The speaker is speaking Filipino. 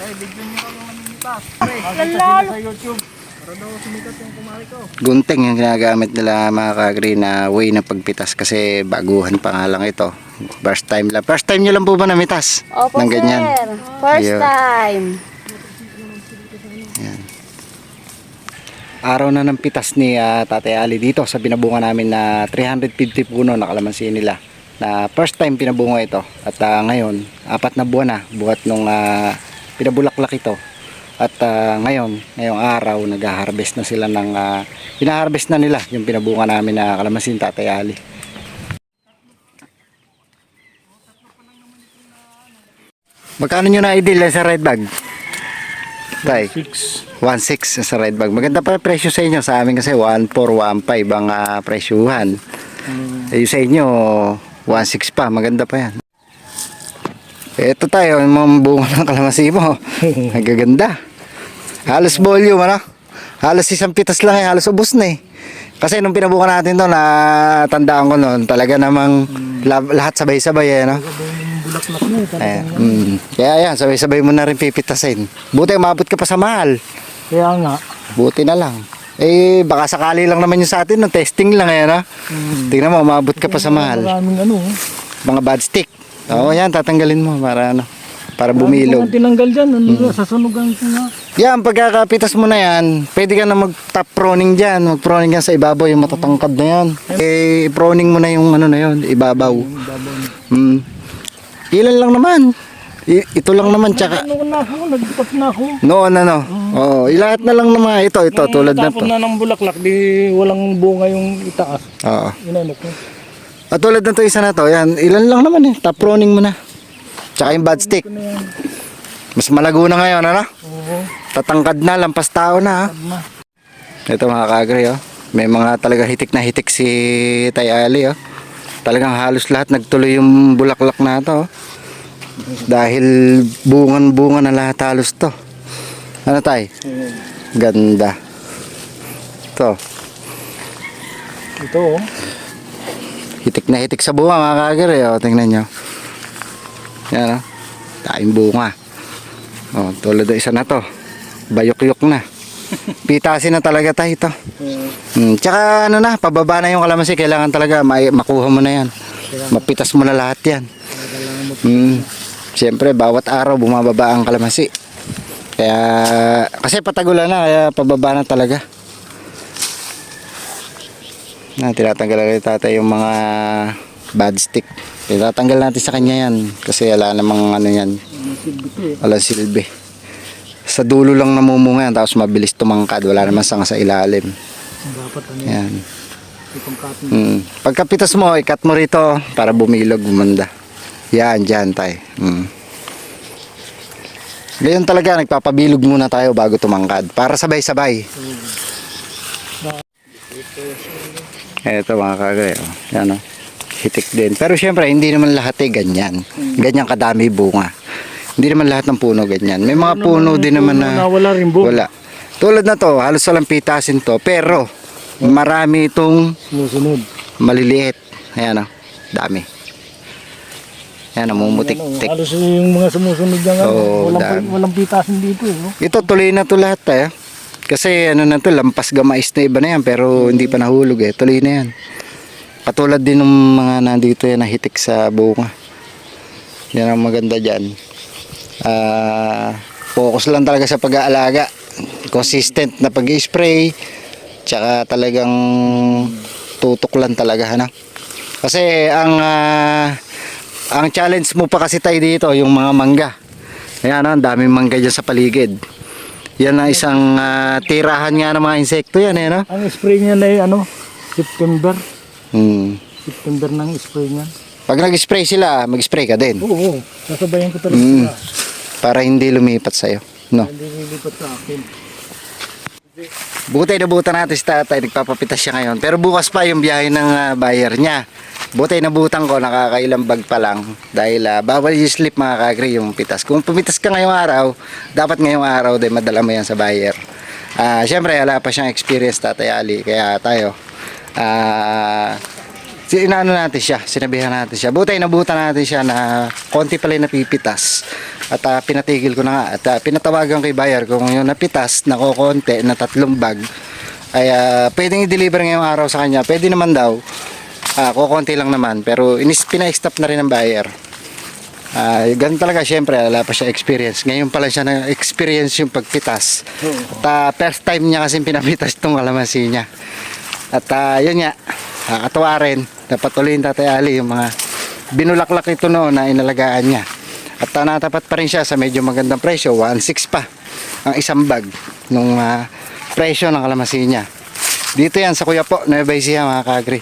Kaya video niyo kami mamimitas. Lalo. Sa YouTube. Para daw sumikat yung kumari ko. Gunting yung ginagamit nila mga kagri na way ng pagpitas kasi baguhan pa nga lang ito. First time lang. First time nyo lang po ba namitas? Opo, ng ganyan? sir. First Ayun. time. Araw na ng pitas ni ah, Tatay Ali dito sa pinabunga namin na 350 puno na kalamansi nila. Na first time pinabunga ito. At ah, ngayon, apat na buwan na buhat nung ah, pinabulaklak ito. At ah, ngayon, ngayong araw, nag-harvest na sila ng, uh, pinaharvest na nila yung pinabunga namin na kalamansi ni Tatay Ali. Magkano nyo na ideal sa red bag? Tay? 6. 1.6 sa red bag. Maganda pa presyo sa inyo. Sa amin kasi 1.4, 1.5 ang ah, presyuhan. Eh, sa inyo, 1.6 pa. Maganda pa yan. Ito tayo, yung mga bunga ng kalamansi mo. Nagaganda. Halos volume, ano? Halos isang pitas lang eh. Halos ubos na eh. Kasi nung pinabunga natin to, natandaan ko noon, talaga namang la- lahat sabay-sabay eh, no? Bulaklak na eh. Ayan. Mm. Kaya yan, sabay-sabay mo na rin pipitasin. Buti umabot ka pa sa mahal. Kaya nga. Buti na lang. Eh, baka sakali lang naman yung sa atin, no? testing lang yan, ha? Tingnan mo, umabot ka pa sa mahal. Maraming ano. eh. Mga bad stick. Oo, yan, tatanggalin mo para ano, para bumilog. Ang tinanggal dyan. Ano, Sa sunugan ko nga. Yan, pagkakapitas mo na yan, pwede ka na mag-top proning dyan. Mag-proning yan sa ibabaw, yung matatangkad na yan. Eh, proning mo na yung ano na yun, ibabaw. Hmm. Ilan lang naman. I- ito lang naman, tsaka... Ano na ako, nagpat na ako. Noon ano. Oo, ilahat na lang naman ito, ito tulad na to. Tapon na ng bulaklak, di walang bunga yung itaas. Oo. Inanok ko. At tulad na to isa na to, yan, ilan lang naman eh, top proning mo na. Tsaka yung bad stick. Mas malago na ngayon, ano? Oo. Tatangkad na, lampas tao na. ha? Tama. Ito mga kagre, oh. May mga talaga hitik na hitik si Tay Ali, oh. Talagang halos lahat nagtuloy yung bulaklak na to, oh. Dahil bungan-bunga na lahat halos to. Ano tay? Ganda. To, Ito oh. Hitik na hitik sa bunga mga kagre, oh. Tingnan nyo. Yan, oh. Taing bunga. Oh, tulad ng isa na to. Bayok-yok na. Pitasin na talaga tayo ito. Hmm, tsaka ano na, pababa na yung kalamansi, kailangan talaga ma- makuha mo na yan. Mapitas mo na lahat yan. Hmm. Siyempre, bawat araw bumababa ang kalamansi. Kaya, kasi patagulan na, kaya pababa na talaga. Na, tinatanggal ni tatay yung mga bad stick. Tinatanggal natin sa kanya yan. Kasi wala namang ano yan, Ang silbi. Sa dulo lang namumunga yan, tapos mabilis tumangkad. Wala naman sanga sa ilalim. Dapat ano Yan. Mm. Pagkapitas mo, ikat mo rito para bumilog, gumanda. Yan, dyan tayo. Mm. Ganyan talaga, nagpapabilog muna tayo bago tumangkad. Para sabay-sabay. Eto mga kagay. Oh. Yan oh. Hitik din. Pero syempre, hindi naman lahat eh ganyan. Ganyan kadami bunga. Hindi naman lahat ng puno ganyan. May mga puno din naman na... wala rin bunga. Wala. Tulad na to, halos walang pitasin to. Pero, marami itong Sumusunod. maliliit. Ayan o, dami. Ayan, namumutik-tik. Ano, halos yung mga sumusunod yan. ano, Oo, walang, dami. walang pitasin dito eh. No? Ito, tuloy na to lahat eh. Kasi ano na to, lampas gamais na iba na yan, pero hindi pa nahulog eh. Tuloy na yan. Katulad din ng mga nandito yan nahitik sa bunga. Yan ang maganda dyan. Ah, focus lang talaga sa pag-aalaga. Consistent na pag-spray. Tsaka talagang tutok lang talaga. Ano? Kasi ang ah, ang challenge mo pa kasi tayo dito, yung mga mangga. Ayan, ang daming mangga dyan sa paligid. Yan ang isang ah, tirahan nga ng mga insekto yan, eh, no? Ang spray niya na eh, ano, September. Hmm. September nang spray niya. Pag nag-spray sila, mag-spray ka din. Oo, oo. Sasabayan ko talaga Mm. sila. Para hindi lumipat sa'yo. No? Hindi nilipat sa akin. Buti nabutan natin si tatay, nagpapapitas siya ngayon. Pero bukas pa yung biyahe ng ah, buyer niya. Buti nabutan ko, nakakailang bag pa lang. Dahil ah, bawal yung slip mga kagri yung pitas. Kung pumitas ka ngayong araw, dapat ngayong araw din madala mo yan sa buyer. Ah, Siyempre, wala pa siyang experience tatay Ali. Kaya tayo, Si inaano natin siya, sinabihan natin siya. Buti nabutan natin siya na konti pala yung napipitas. At ah, pinatigil ko na nga. At ah, pinatawagan kay buyer kung yung napitas na kukonti na tatlong bag ay ah, pwedeng i-deliver ngayong araw sa kanya. Pwede naman daw. Ah, kukonti lang naman. Pero inis, pina-stop na rin ng buyer. Ah, ganun talaga syempre wala pa siya experience. Ngayon pala siya na experience yung pagpitas. At ah, first time niya kasi pinapitas tong kalamansi niya. At ah, yun nga, nakakatuwa rin. Dapat ulihin tatay Ali yung mga binulaklak ito noon na inalagaan niya. At ah, natapat pa rin siya sa medyo magandang presyo, 1.6 pa ang isang bag nung ah, presyo ng kalamansi niya. Dito yan sa Kuya po, Nueva Ecija mga kagri.